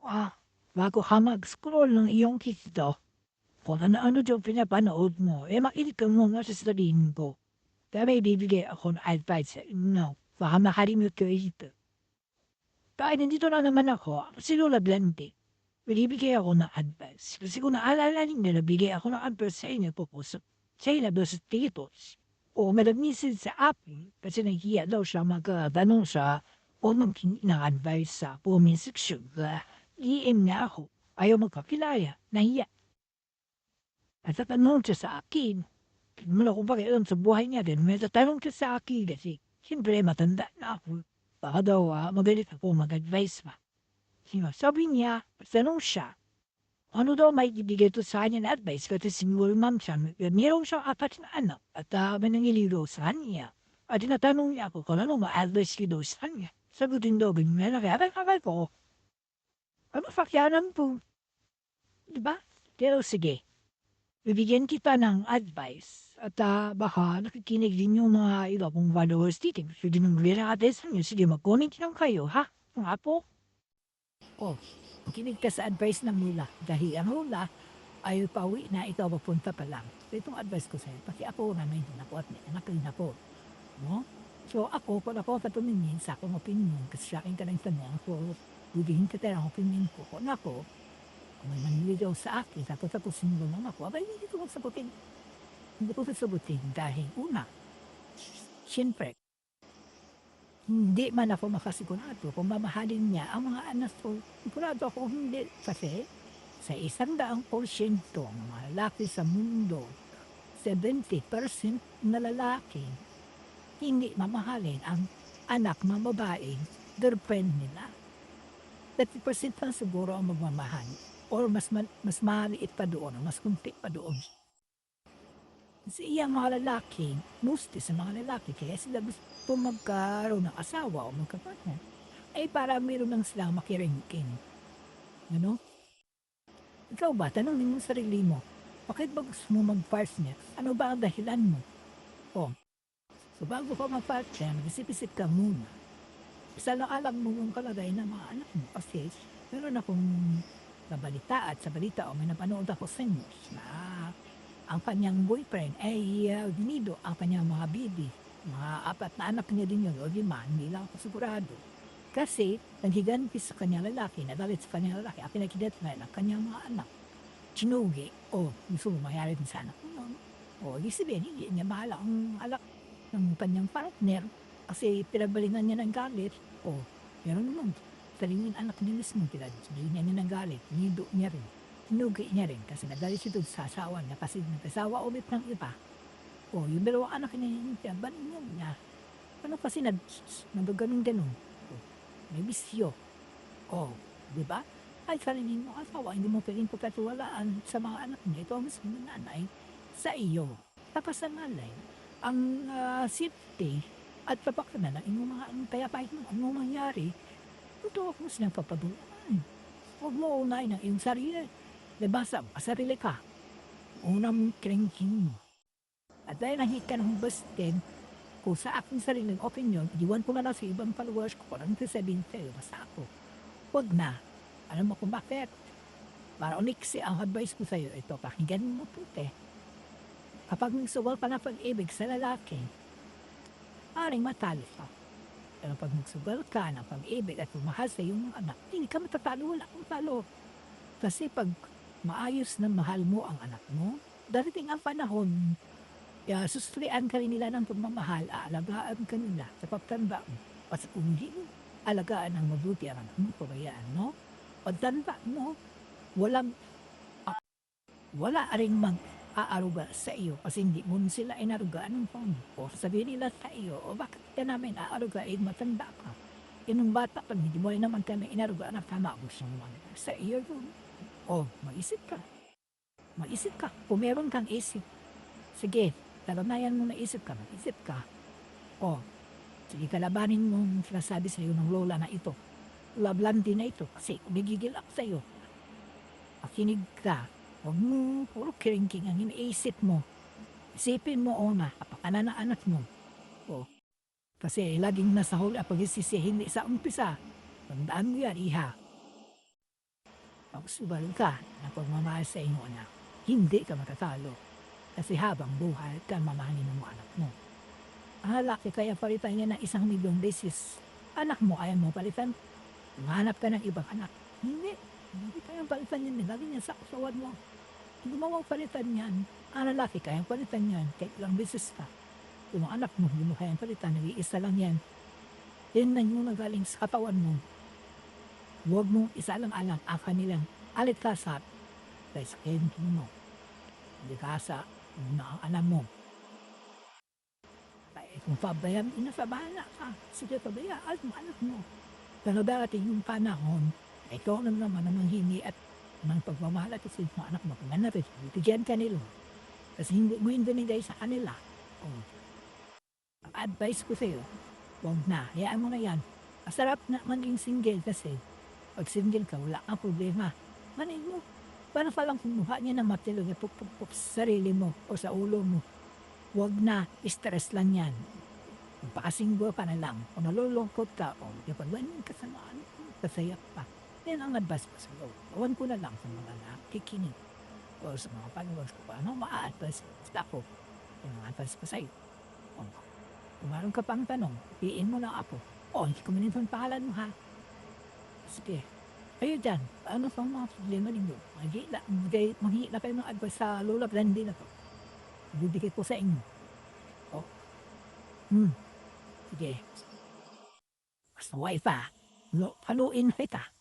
Ah, bago ka mag-scroll ng iyong TikTok, kung ano-ano dyan pinapanood mo, eh makinig ka muna sa sabihin ko. Kaya may bibigay ako ng advice sa inyo. Baka makalimut ko ito. Kaya nandito na naman ako, si Lola Blende. Binibigay ako ng advice. Kasi kung naalala ninyo, nabigay ako ng advice sa inyo po po sa China versus Titos. O malamisin sa akin kasi nahiya daw siya magtanong sa o maghingi ng advice sa comment section. DM niya ako. Ayaw magkakilaya. Nahiya. At tatanong siya sa akin. Mula kung pakialam sa buhay niya din. May tatanong siya sa akin kasi siyempre matanda na ako. Baka daw uh, magalit ako mag-advise pa. Sabi niya, tanong siya, ano daw may ibigay to sa kanya na advice kasi single mom siya. Meron siyang apat na anak at uh, manangilido sa kanya. At tinatanong niya ako kung ano ma-advise ko daw sa kanya. Sagutin daw, ganyan na kaya kakal ko. Ano fakyanan po? Diba? Pero sige, bibigyan kita ng advice at uh, baka nakikinig din yung mga iba pong followers dito. Pwede nang advice nyo. Sige, mag-comment lang kayo, ha? Nga po. Oh, kinig ka sa advice ng Lula. Dahil ang Lula ay pauwi na ito papunta pa lang. So, itong advice ko sa'yo, pati ako na may na po at may anak rin ako. No? So ako, kung ako sa tumingin sa akong opinion, kasi sa akin ka lang tanong, so bibigyan kita ng opinion ko. Kung ako, kung may maniligaw sa akin, tapos tapos sinunod naman ako, abay hindi ko sagutin. Hindi ko sasagutin dahil una, siyempre, hindi man ako makasigurado kung mamahalin niya ang mga anak ko. Sigurado ako hindi. Kasi sa isang daang porsyento ng mga lalaki sa mundo, 70% na lalaki hindi mamahalin ang anak na babaeng girlfriend nila. 30% lang siguro ang magmamahal. Or mas, ma- mas maliit pa doon, mas kunti pa doon. Kasi iyang mga lalaki, mostly sa mga lalaki, kaya sila gusto magkaroon ng asawa o magkapanan, ay para meron lang silang makiringkin. Ano? Ikaw ba, tanongin mo sarili mo, bakit ba gusto mo mag-partner? Ano ba ang dahilan mo? O, so bago ka mag-partner, mag-isip-isip ka muna. Isa lang alam mo yung kalagay ng mga anak mo. Kasi meron akong nabalita at sa balita o may napanood ako sa news na ang kanyang boyfriend ay uh, binido ang kanyang mga bibi. Mga apat na anak niya din yun, o lima, hindi lang ako sigurado. Kasi naghiganti sa kanyang lalaki, nadalit sa kanyang lalaki, ang pinakidat na ang kanyang mga anak. Chinugi, o gusto mo mayari din sa anak mo. O, ibig sabihin, hindi niya mahala ang alak ng kanyang partner kasi pinagbalingan niya ng galit. O, meron naman, sariling anak niya mismo, pinagbalingan niya ng galit, nido niya rin Nugi niya rin kasi nadali siya doon sa asawa niya kasi nag-asawa ulit ng iba. O, yung dalawang anak niya, niya balingan niya. Ano kasi nag, nagaganon ganun. O, may bisyo. O, di ba? Ay, sarili mo asawa, hindi mo pwedeng pagkatuwalaan sa mga anak niya. Ito ang ng nanay sa iyo. Tapos sa malay, ang uh, safety at papakanan ng inyong mga anong payapahit mo, ano mangyari, ito ako silang papabulaan. Huwag mo unahin ang iyong sarili Diba sa sarili ka? Unang cranking mo. At dahil nakita ng busted, kung sa aking sariling opinion, iwan ko na lang sa ibang followers ko kung anong sasabihin sa'yo, basta ako. Huwag na. Alam mo kung bakit? Para uniksi ang advice ko sa'yo, ito, pakinggan mo puti. Kapag nagsugal ka na pag-ibig sa lalaki, aring matalo ka. Pero pag nagsugal ka ng pag-ibig at pumahal sa iyong anak, hindi ka matatalo, wala kang talo. Kasi pag maayos na mahal mo ang anak mo, darating ang panahon, ya, susurian ka rin nila ng pagmamahal, aalagaan ka nila sa pagtanda mo. At kung hindi alagaan ng mabuti ang anak mo, pabayaan mo, pagtanda mo, walang, uh, wala rin mag aaruga sa iyo kasi hindi mo sila inarugaan ng phone o sabihin nila sa iyo o bakit ka namin aarugain matanda ka inong bata pa hindi mo naman kami inarugaan na tama gusto mo sa iyo yun Oh, mag-isip ka. Mag-isip ka. Kung meron kang isip, sige, talanayan mo na isip ka, mag-isip ka. Oh, sige, kalabanin mo ang sinasabi sa iyo ng lola na ito. Lablandi na ito kasi umigigil ako sa iyo. Makinig ka. Huwag mo puro kiringking ang iniisip mo. Isipin mo una, kapakanan na anak mo. Oh, kasi laging nasa huli ang pag-isisi, hindi sa umpisa. Tandaan mo yan, iha. Magsubal ka na pagmamahal sa iyong anak. Hindi ka matatalo. Kasi habang buhay ka mamahalin ng anak mo. Lalaki kaya palitan niya ng isang milyong beses. Anak mo ayaw mo palitan. Mahanap ka ng ibang anak. Hindi. Hindi kayang palitan yan. Nilagay niya sa kusawad mo. Hindi mo mawag palitan yan. Ang lalaki kayang palitan yan. Kahit ilang beses ka. Kung ang anak mo, hindi mo kayang palitan. Nag-iisa lang yan. Yan na yung nagaling sa katawan mo. Huwag mo isa lang alam ang kanilang alit kasap dahil sa kento mo. Hindi kasa na ang alam mo. Kaya kung pabayaan, inasabahan na ka. Sige, pabayaan mo anak mo. Pero darating yung panahon, ikaw na naman ang manghingi at ng pagmamahal at isin mo anak mo. Kung ano rin, bigyan ka nila. Kasi hindi mo yung binigay sa kanila. Oh. Ang advice ko sa'yo, huwag na, hayaan mo na yan. Masarap na maging single kasi pag single ka, wala kang problema. Manin mo, parang palang kumuha niya ng matilo niya pupupuk sa sarili mo o sa ulo mo. Huwag na, stress lang yan. Magpakasinggo ka na lang. Kung nalulungkot ka, o kapag wanin ka sa mga kasaya pa. Yan ang advice ko sa iyo. Awan ko na lang sa mga nakikinig o sa mga followers ko. Ano ma-advise sa ako? Yan ang advice ko sa iyo. O, kung meron ka pang tanong, piin mo na ako. O, hindi ko manin pangalan mo ha. Sige. Kayo dyan, ano pang mga problema ninyo? Maghila, maghila kayo ng advice sa Lola Brandy na to. Bibigay ko sa inyo. Oh. Hmm. Sige. Mas wifi pa. No, paluin kita.